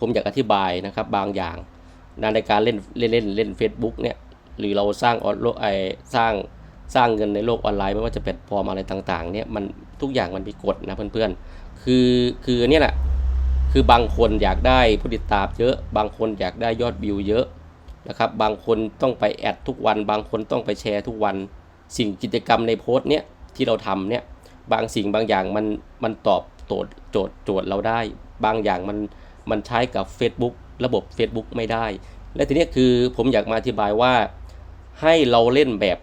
ผมอยากอธิบายนะครับบางอย่างนะในการเล่นเล่นเล่นเล่น Facebook เนี่ยหรือเราสร้างออนโลไอสร้างสร้างเงินในโลกออนไลน์ไม่ว่าจะเป็นฟอร์มอะไรต่างๆเนี่ยมันทุกอย่างมันมีกฎนะเพื่อนๆ คือคือเนี่ยแหละคือบางคนอยากได้ผู้ติดตามเยอะ บางคนอยากได้ยอดวิวเยอะนะครับบางคนต้องไปแอดทุกวัน บางคนต้องไปแชร์ทุกวัน สิ่งกิจกรรมในโพสต์เนี่ยที่เราทำเนี่ยบางสิ่งบางอย่างมันมันตอบโจทย์โจทย์โจทย์เราได้ บางอย่างมัน มันใช้กับ Facebook ระบบ Facebook ไม่ได้ และทีนี้คือผมอยากมาอธิบายว่า ให้เราเล่นแบบ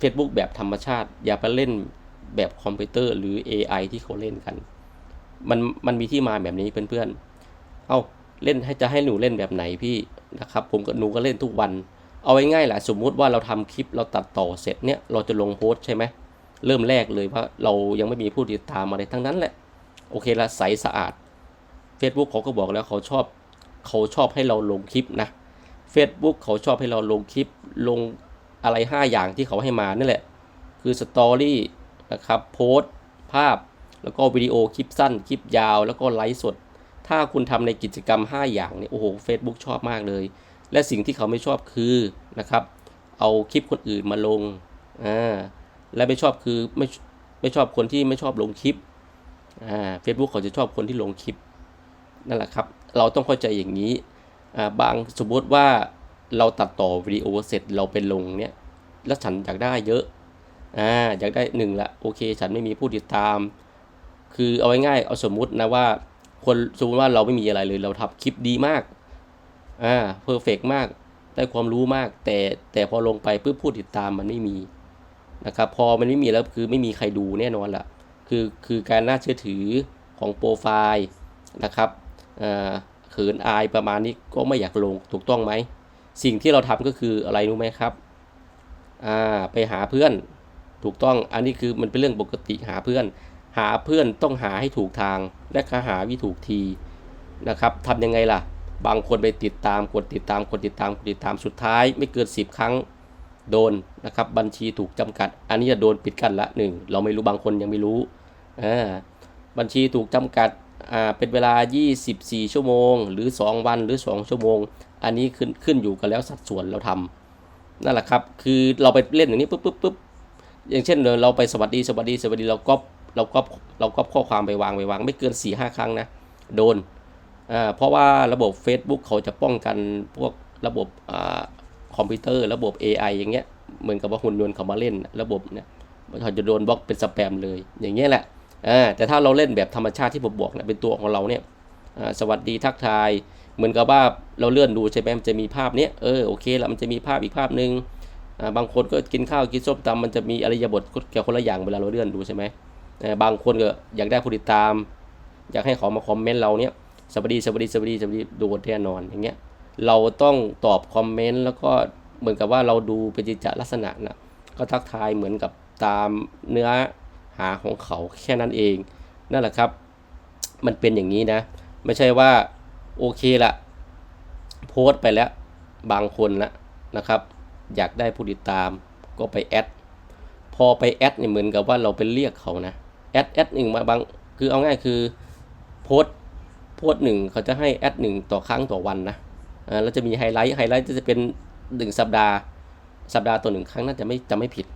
Facebook แบบธรรมชาติ อย่าไปเล่นแบบคอมพิวเตอร์หรือ AI ที่เขาเล่นกัน มันมันมีที่มาแบบนี้เพื่อนๆ เอาเล่นให้จะให้หนูเล่นแบบไหนพี่นะครับ ผมกับหนูก็เล่นทุกวัน เอาไว้ง่ายแหละสมมุติว่าเราทำคลิปเราตัดต่อเสร็จเนี่ยเราจะลงโพสใช่ไหมเริ่มแรกเลยว่าเรายังไม่มีผู้ติดตามอะไรทั้งนั้นแหละ โอเคละใสสะอาด Facebook เขาก็บอกแล้วเขาชอบเขาชอบให้เราลงคลิปนะ Facebook เขาชอบให้เราลงคลิปลงอะไร 5 อย่างที่เขาให้มานั่นแหละ คือสตอรี่นะครับโพสต์ภาพ แล้วก็วิดีโอคลิปสั้น คลิปยาว แล้วก็ไลฟ์สด ถ้าคุณทำในกิจกรรม 5 อย่างเนี่ยโอ้โห Facebook ชอบมากเลย และสิ่งที่เขาไม่ชอบคือนะครับเอาคลิปคนอื่นมาลงอ่าและไม่ชอบคือไม่ไม่ชอบคนที่ไม่ชอบลงคลิปอ่าเฟซบุ๊กเขาจะชอบคนที่ลงคลิป นั่นแหละครับ เราต้องเข้าใจอย่างนี้บางสมมติว่าเราตัดต่อวิดีโอเสร็จเราไปลงเนี่ยแล้วฉันอยากได้เยอะอ่าอยากได้หนึ่งละโอเค ฉันไม่มีผู้ติดตาม คือเอาง่ายๆเอาสมมุตินะว่าคนสมมติว่าเราไม่มีอะไรเลยเราทำคลิปดีมากอ่าเพอร์เฟกมากได้ความรู้มาก แต่แต่พอลงไปเพื่อผู้ติดตามมันไม่มีนะครับพอมันไม่มีแล้วคือไม่มีใครดูแน่นอนละคือคือการน่าเชื่อถือของโปรไฟล์นะครับ ขินอายประมาณนี้ก็ไม่อยากลงถูกต้องไหม สิ่งที่เราทำก็คืออะไรรู้ไหมครับอ่าไปหาเพื่อนถูกต้องอันนี้คือมันเป็นเรื่องปกติหาเพื่อน หาเพื่อนต้องหาให้ถูกทาง และหาวิถูกทีนะครับทำยังไงล่ะ บางคนไปติดตามกดติดตามกดติดตามกดติดตามสุดท้าย ไม่เกิน 10 ครั้งโดนนะครับบัญชีถูกจำกัด อันนี้จะโดนปิดกันละหนึ่งเราไม่รู้บางคนยังไม่รู้อ่าบัญชีถูกจำกัด เป็นเวลา 24 ชั่วโมง หรือ 2 วันหรือ 2 ชั่วโมง อันนี้ขึ้นขึ้นอยู่กันแล้วสัดส่วนเราทำนั่นแหละครับคือเราไปเล่นอย่างนี้ปุ๊บปุ๊บปุ๊บอย่างเช่นเราไปสวัสดีสวัสดีสวัสดีเราก็เราก็เราก็ข้อความไปวางไปวาง ไม่เกิน4ี่ห้าครั้งนะโดนเพราะว่าระบบ Facebook เขาจะป้องกันพวกระบบอคอมพิวเตอร์ระบบ AI อย่างเงี้ยเหมือนกับว่าหุ่นยนต์เขามาเล่นระบบเนี่ยเขาจะโดนบล็อกเป็นสแปมเลยอย่างเงี้ยแหละ แต่ถ้าเราเล่นแบบธรรมชาติที่ผมบอกเนี่ยเป็นตัวของเราเนี่ยสวัสดีทักทาย เหมือนกับว่าเราเลื่อนดูใช่ไหมมันจะมีภาพเนี้ยเออโอเคละมันจะมีภาพอีกภาพหนึ่งบางคนก็กินข้าวกินส้มตำมันจะมีอริยบทเกี่ยวคนละอย่างเวลาเราเลื่อนดูใช่ไหมบางคนก็อยากได้ผู้ติดตาม อยากให้เขามาคอมเมนต์เราเนี้ยสวัสดีสวัสดีสวัสดีสวัสดีดดแน่นอนอย่างเงี้ยเราต้องตอบคอมเมนต์แล้วก็เหมือนกับว่าเราดูเป็นจิตลักษณะนะก็ทักทายเหมือนกับตามเนื้อาของเขาแค่นั้นเอง นั่นแหละครับ มันเป็นอย่างนี้นะ ไม่ใช่ว่าโอเคละโพสต์ไปแล้วบางคนนะนะครับ อยากได้ผู้ติดตามก็ไปแอดพอไปแอดเนี่ยเหมือนกับว่าเราไปเรียกเขานะแอดแอดหนึ่งมาบางคือเอาง่ายคือโพสโพสหนึ่งเขาจะให้แอดหนึ่งต่อครั้งต่อวันนะอ่าแล้วจะมีไฮไลท์ไฮไลท์จะเป็นหนึ่งสัปดาห์ สัปดาห์ต่อหนึ่งครั้งน่าจะไม่จะไม่ผิด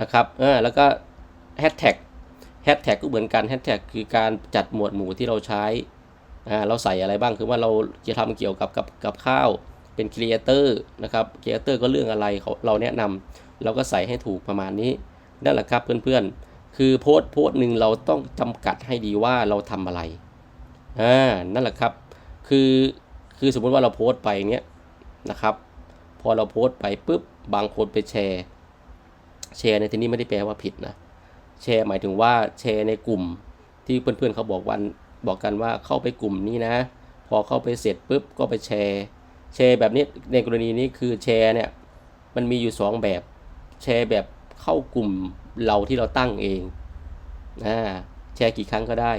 นะครับแล้วก็ แฮชแท็กแฮชแท็กก็เหมือนกันแฮชแท็กคือการจัดหมวดหมู่ที่เราใช้อ่าเราใส่อะไรบ้างคือว่าเราจะทำเกี่ยวกับกับกับข้าวเป็นครีเอเตอร์นะครับครีเอเตอร์ก็เรื่องอะไรเขาเราแนะนำเราก็ใส่ให้ถูกประมาณนี้นั่นแหละครับเพื่อนๆ คือโพสต์โพสต์หนึ่งเราต้องจำกัดให้ดีว่าเราทำอะไรอ่านั่นแหละครับ คือคือสมมุติว่าเราโพสต์ไปเนี้ยนะครับ พอเราโพสต์ไปปุ๊บบางคนไปแชร์ แชร์ในที่นี้ไม่ได้แปลว่าผิดนะ แชร์หมายถึงว่าแชร์ในกลุ่มที่เพื่อนๆเขาบอกวันบอกกันว่าเข้าไปกลุ่มนี้นะ พอเข้าไปเสร็จปุ๊บก็ไปแชร์ แชร์แบบนี้ในกรณีนี้คือแชร์เนี่ยมันมีอยู่ 2 แบบแชร์แบบเข้ากลุ่มเราที่เราตั้งเองนะแชร์กี่ครั้งก็ได้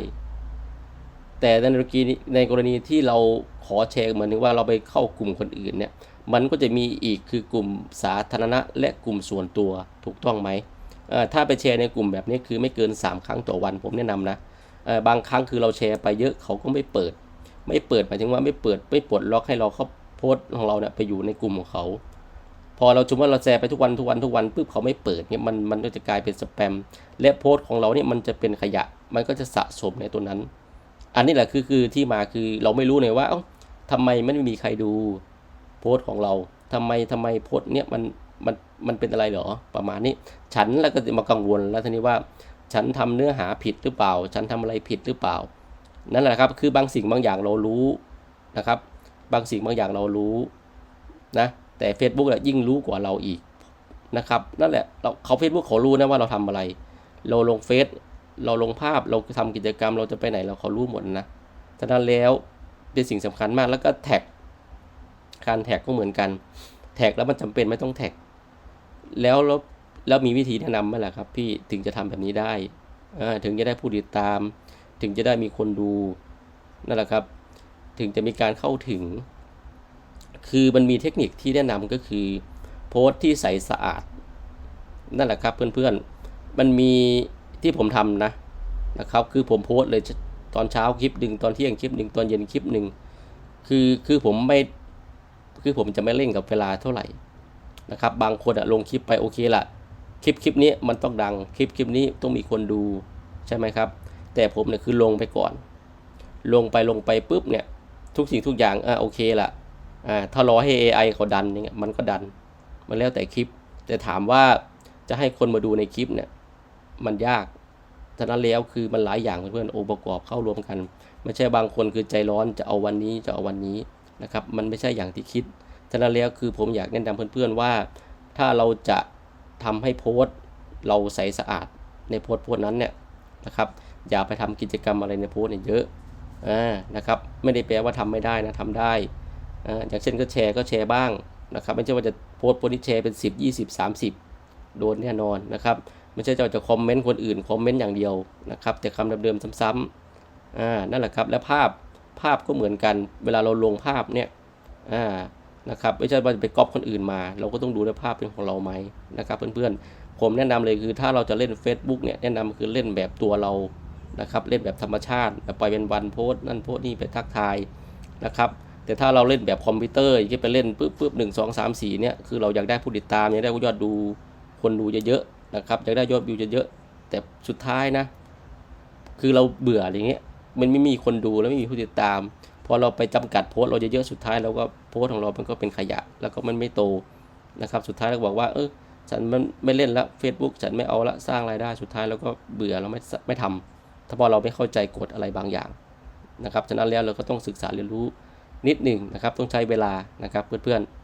แต่ในกรณีในกรณีที่เราขอแชร์เหมือนถึงว่าเราไปเข้ากลุ่มคนอื่นเนี่ยมันก็จะมีอีกคือกลุ่มสาธารณะและกลุ่มส่วนตัวถูกต้องไหม ถ้าไปแชร์ในกลุ่มแบบนี้คือไม่เกิน 3 ครั้งต่อวันผมแนะนำนะบางครั้งคือเราแชร์ไปเยอะเขาก็ไม่เปิด ไม่เปิดหมายถึงว่าไม่เปิดไม่ปลดล็อกให้เราเข้าโพสต์ของเราเนี่ยไปอยู่ในกลุ่มของเขา พอเราจุมว่าเราแชร์ไปทุกวันทุกวันทุกวันปุ๊บเขาไม่เปิดเนี่ยมันมันก็จะกลายเป็นสแปม และโพสต์ของเราเนี่ยมันจะเป็นขยะมันก็จะสะสมในตัวนั้น อันนี้แหละคือคือที่มาคือเราไม่รู้เลยว่าเอ้าทำไมไม่มีใครดูโพสต์ของเราทำไมทำไมโพสต์เนี่ยมัน มันมันเป็นอะไรเหรอประมาณนี้ ฉันแล้วก็มากังวลแล้วทีนี้ว่า ฉันทำเนื้อหาผิดหรือเปล่า ฉันทำอะไรผิดหรือเปล่า นั่นแหละครับ คือบางสิ่งบางอย่างเรารู้นะครับ บางสิ่งบางอย่างเรารู้นะแต่ Facebook อะยิ่งรู้กว่าเราอีกนะครับนั่นแหละเราเขา Facebook เขารู้นะว่าเราทำอะไร เราลงเฟซเราลงภาพเราทำกิจกรรมเราจะไปไหนเราเขารู้หมดนะฉะนั้นแล้วเป็นสิ่งสำคัญมากแล้วก็แท็กการแท็กก็เหมือนกัน แท็กแล้วมันจำเป็นไม่ต้องแท็ก แล้วแล้วแล้วมีวิธีแนะนำไหมล่ะครับ พี่ถึงจะทำแบบนี้ได้ถึงจะได้ผู้ติดตาม ถึงจะได้มีคนดูนั่นแหละครับ ถึงจะมีการเข้าถึง คือมันมีเทคนิคที่แนะนำก็คือ โพสต์ที่ใสสะอาด นั่นแหละครับเพื่อนๆ มันมีที่ผมทำนะนะครับ คือผมโพสต์เลยตอนเช้าคลิปหนึ่งตอนเที่ยงคลิปหนึ่งตอนเย็นคลิปหนึ่งคือคือผมไม่คือผมจะไม่เล่นกับเวลาเท่าไหร่ นะครับบางคนอะลงคลิปไปโอเคละคลิปคลิปนี้มันต้องดังคลิปคลิปนี้ต้องมีคนดูใช่ไหมครับ แต่ผมเนี่ยคือลงไปก่อน ลงไปลงไปปุ๊บเนี่ยทุกสิ่งทุกอย่างอ่าโอเคละอ่าถ้ารอให้ AI เขาดันเนี่ยมันก็ดัน มันแล้วแต่คลิป แต่ถามว่าจะให้คนมาดูในคลิปเนี่ยมันยากฉะนั้นแล้วคือมันหลายอย่างเพื่อนๆองค์ประกอบเข้ารวมกัน ไม่ใช่บางคนคือใจร้อนจะเอาวันนี้จะเอาวันนี้นะครับ มันไม่ใช่อย่างที่คิดะนั้นแล้วคือผมอยากแนะนำเพื่อนๆว่า ถ้าเราจะทำให้โพสต์เราใสสะอาดในโพสต์โพสต์นั้นเนี่ยนะครับ อย่าไปทำกิจกรรมอะไรในโพสต์เนี่ยเยอะอ่านะครับไม่ได้แปลว่าทำไม่ได้นะทำได้อ่าอย่างเช่นก็แชร์ก็แชร์บ้างนะครับไม่ใช่ว่าจะโพสต์โพสต์นี้แชร์เป็น 10 20 30 โดนแน่นอนนะครับไม่ใช่จะจะคอมเมนต์คนอื่นคอมเมนต์อย่างเดียวนะครับแต่คำเดิมๆซ้ำๆอ่านั่นแหละครับและภาพภาพก็เหมือนกัน เวลาเราลงภาพเนี่ยอ่า นะครับไม่ใช่ว่าจะไปก๊อปคนอื่นมา เราก็ต้องดูด้วยภาพเป็นของเราไหมนะครับเพื่อนๆ ผมแนะนำเลยคือถ้าเราจะเล่น Facebook เนี่ยแนะนำคือเล่นแบบตัวเรานะครับเล่นแบบธรรมชาติแบบปล่อยเป็นวันโพสต์นั่นโพสต์นี่ไปทักทายนะครับแต่ถ้าเราเล่นแบบคอมพิวเตอร์ที่ไปเล่นปุ๊บปุ๊บหนึ่งสองสามสี่เนี่ยคือเราอยากได้ผู้ติดตามอยากได้ยอดดูคนดูเยอะๆนะครับอยากได้ยอดวิวเยอะๆแต่สุดท้ายนะ คือเราเบื่ออย่างเงี้ยมันไม่มีคนดูแล้วไม่มีผู้ติดตาม พอเราไปจำกัดโพสเราเยอะๆสุดท้ายเราก็โพสของเรา มันก็เป็นขยะ แล้วก็มันไม่โตนะครับ สุดท้ายเราบอกว่า เออฉันมันไม่เล่นละ Facebook ฉันไม่เอาละสร้างรายได้สุดท้ายเราก็เบื่อเราไม่ไม่ทำถ้าพอเราไม่เข้าใจกฎอะไรบางอย่างนะครับฉะนั้นแล้วเราก็ต้องศึกษาเรียนรู้นิดหนึ่งนะครับ ต้องใช้เวลานะครับเพื่อนๆ